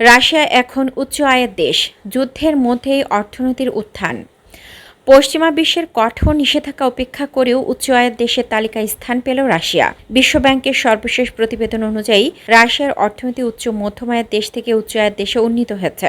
Russia এখন উচ্চ আয়ের দেশ, যুদ্ধের মধ্যেই অর্থনীতির উত্থান। পশ্চিমা বিশ্বের কঠোর নিষেধাজ্ঞা উপেক্ষা করেও উচ্চ আয়ের দেশের তালিকায় স্থান পেল রাশিয়া। বিশ্বব্যাংকের সর্বশেষ প্রতিবেদন অনুযায়ী, রাশিয়ার অর্থনীতি উচ্চ মধ্যম আয়ের দেশ থেকে উচ্চ আয়ের দেশে উন্নীত হয়েছে।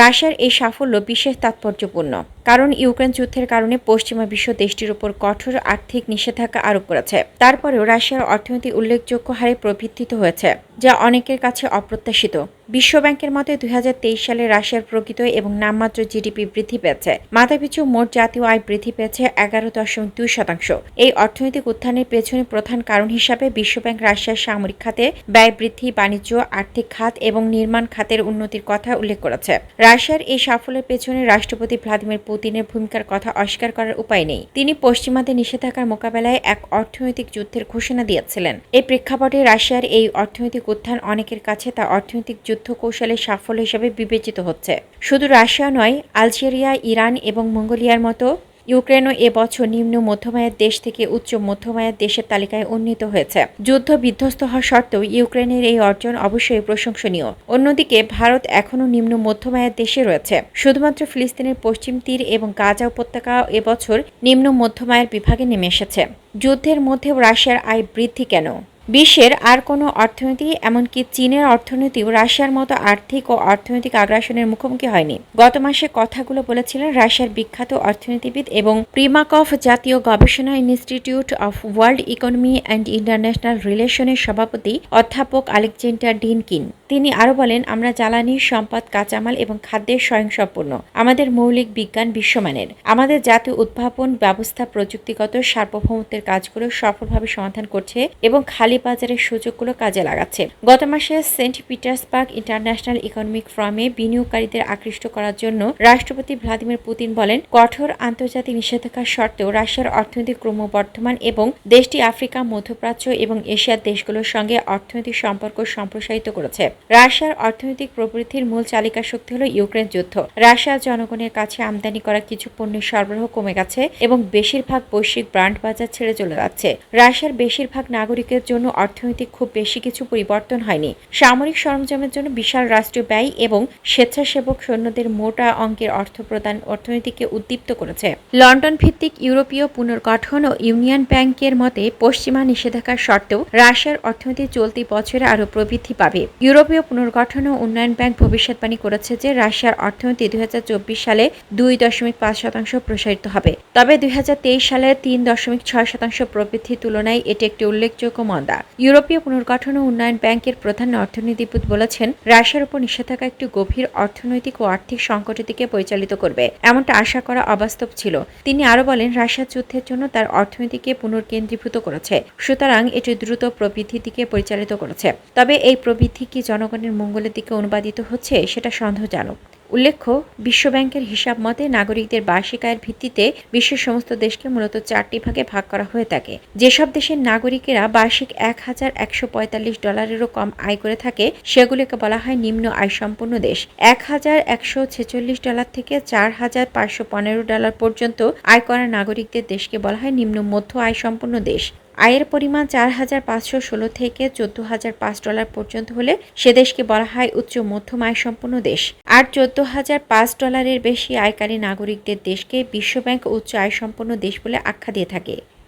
রাশিয়ার এই সাফল্য বিশেষ তাৎপর্যপূর্ণ, কারণ ইউক্রেন যুদ্ধের কারণে পশ্চিমা বিশ্ব দেশটির উপর কঠোর আর্থিক নিষেধাজ্ঞা আরোপ করেছে। তারপরেও রাশিয়ার অর্থনীতি উল্লেখযোগ্য হারে প্রবৃদ্ধিত হয়েছে, যা অনেকের কাছে অপ্রত্যাশিত। বিশ্বব্যাংকের মতে দুই হাজার তেইশ সালে রাশিয়ার প্রকৃত এবং নামমাত্র জিডিপি বৃদ্ধি পেয়েছে। মাথাপিছু মোট জাতীয় আয় বৃদ্ধি পেয়েছে এগারো দশমিক দুই শতাংশ। এই অর্থনৈতিক উত্থানের পেছনে প্রধান কারণ হিসাবে বিশ্বব্যাংক রাশিয়ার সামরিক খাতে ব্যয় বৃদ্ধি, বাণিজ্য, আর্থিক খাত এবং নির্মাণ খাতের উন্নতির কথা উল্লেখ করেছে। রাশিয়ার এই সাফল্যের পেছনে রাষ্ট্রপতি ভ্লাদিমির পুতিনের ভূমিকার কথা অস্বীকার করার উপায় নেই। তিনি পশ্চিমাদের নিষেধাজ্ঞার মোকাবেলায় এক অর্থনৈতিক যুদ্ধের ঘোষণা দিয়েছিলেন। এই প্রেক্ষাপটে রাশিয়ার এই অর্থনৈতিক উত্থান অনেকের কাছে তা অর্থনৈতিক যুদ্ধ কৌশলের সাফল্য হিসেবে বিবেচিত হচ্ছে। শুধু রাশিয়া নয়, আলজেরিয়া, ইরান এবং মঙ্গোলিয়ার মতো ইউক্রেনও এবছর নিম্ন মধ্যমায়ের দেশ থেকে উচ্চ মধ্যমায়ের দেশের তালিকায় উন্নীত হয়েছে। যুদ্ধ বিধ্বস্ত হওয়া সত্ত্বেও ইউক্রেনের এই অর্জন অবশ্যই প্রশংসনীয়। অন্যদিকে, ভারত এখনও নিম্ন মধ্যমায়ের দেশে রয়েছে। শুধুমাত্র ফিলিস্তিনের পশ্চিম তীর এবং গাজা উপত্যকা এবছর নিম্ন মধ্যমায়ের বিভাগে নেমে এসেছে। যুদ্ধের মধ্যেও রাশিয়ার আয় বৃদ্ধি কেন? বিশ্বের আর কোনো অর্থনীতি, এমনকি চীনের অর্থনীতিও রাশিয়ার মতো আর্থিক ও অর্থনৈতিক আগ্রাসনের মুখোমুখি হয়নি। গত মাসে কথাগুলো বলেছিলেন রাশিয়ার বিখ্যাত অর্থনীতিবিদ এবং প্রিমাকফ জাতীয় গবেষণা institute of world economy and international রিলেশনের সভাপতি অধ্যাপক আলেকজেন্ডার ডিনকিন। তিনি আরও বলেন, আমরা জ্বালানি, সম্পদ, কাঁচামাল এবং খাদ্যের স্বয়ংসম্পূর্ণ। আমাদের মৌলিক বিজ্ঞান বিশ্বমানের। আমাদের জাতীয় উদ্ভাবন, ব্যবস্থা, প্রযুক্তিগত সার্বভৌমত্বের কাজগুলো সফলভাবে সমাধান করছে এবং খালি বাজারের সুযোগগুলো কাজে লাগাচ্ছে। গত মাসে সেন্ট পিটার্সবার্গ ইন্টারন্যাশনাল ইকোনমিক ফোরামে বিনিয়োগকারীদের আকৃষ্ট করার জন্য রাষ্ট্রপতি ভ্লাদিমির পুতিন বলেন, কঠোর আন্তর্জাতিক নিষেধাজ্ঞার সত্ত্বেও রাশিয়ার অর্থনীতি ক্রমবর্ধমান এবং দেশটি আফ্রিকা, মধ্যপ্রাচ্য এবং এশিয়ার দেশগুলোর সঙ্গে অর্থনৈতিক সম্পর্ক সম্প্রসারিত করেছে। রাশিয়ার অর্থনৈতিক প্রবৃদ্ধির মূল চালিকা শক্তি হল ইউক্রেন যুদ্ধ। রাশিয়ার জনগণের কাছে আমদানি করা কিছু পণ্যের সরবরাহ কমে গেছে এবং বেশিরভাগ বৈশ্বিক ব্র্যান্ড বাজার ছেড়ে চলে যাচ্ছে। রাশিয়ার বেশিরভাগ নাগরিকের জন্য অর্থনৈতিক খুব বেশি কিছু পরিবর্তন হয়নি। সামরিক সরঞ্জামের জন্য বিশাল রাষ্ট্রীয় ব্যয় এবং স্বেচ্ছাসেবক সৈন্যদের মোটা অঙ্কের অর্থ প্রদান অর্থনীতিকে উদ্দীপ্ত করেছে। লন্ডন ভিত্তিক ইউরোপীয় পুনর্গঠন ও ইউনিয়ন ব্যাংকের মতে, পশ্চিমা নিষেধাজ্ঞার সত্ত্বেও রাশিয়ার অর্থনীতি চলতি বছরে আরও প্রবৃদ্ধি পাবে। ইউরোপীয় পুনর্গঠন ও উন্নয়ন ব্যাংক ভবিষ্যৎবাণী করেছে যে, রাশিয়ার অর্থনীতি দুই হাজার চব্বিশ সালে দুই দশমিক পাঁচ শতাংশ প্রসারিত হবে। তবে দুই হাজার তেইশ সালে তিন দশমিক ছয় শতাংশ প্রবৃদ্ধির তুলনায় এটি একটি উল্লেখযোগ্য মন্দা। ইউরোপীয় পুনর্গঠন ও উন্নয়ন ব্যাংকের প্রধান অর্থনীতিবিদ বলেছেন, রাশিয়ার উপর নিষেধাজ্ঞা একটি গভীর অর্থনৈতিক ও আর্থিক সংকটের দিকে পরিচালিত করবে, এমনটা আশা করা অবাস্তব ছিল। তিনি আরও বলেন, রাশিয়া যুদ্ধের জন্য তার অর্থনীতিকে পুনর্কেন্দ্রীভূত করেছে, সুতরাং এটি দ্রুত প্রবৃদ্ধির দিকে পরিচালিত করেছে। তবে এই প্রবৃদ্ধি কি জনগণের মঙ্গলের দিকে অনুবাদিত হচ্ছে, সেটা সন্দেহজনক। উল্লেখ্য, বিশ্বব্যাংকের হিসাব মতে নাগরিকদের বার্ষিক আয়ের ভিত্তিতে বিশ্বের সমস্ত দেশকে মূলত চারটি ভাগে ভাগ করা হয়ে থাকে। যেসব দেশের নাগরিকেরা বার্ষিক এক হাজার একশো পঁয়তাল্লিশ ডলারেরও কম আয় করে থাকে, সেগুলিকে বলা হয় নিম্ন আয় সম্পন্ন দেশ। এক হাজার একশো ছেচল্লিশ ডলার থেকে চার হাজার পাঁচশো পনেরো ডলার পর্যন্ত আয় করা নাগরিকদের দেশকে বলা হয় নিম্ন মধ্য আয়সম্পন্ন দেশ। আয়ের পরিমাণ চার হাজার পাঁচশো ষোলো থেকে চোদ্দ হাজার পাঁচ ডলার পর্যন্ত হলে সে দেশকে বলা হয় উচ্চ মধ্যম আয় সম্পন্ন দেশ। আর চোদ্দ হাজার পাঁচ ডলারের বেশি আয়কারী নাগরিকদের দেশকে বিশ্বব্যাংক উচ্চ আয় সম্পন্ন দেশ বলে আখ্যা দিয়ে থাকে।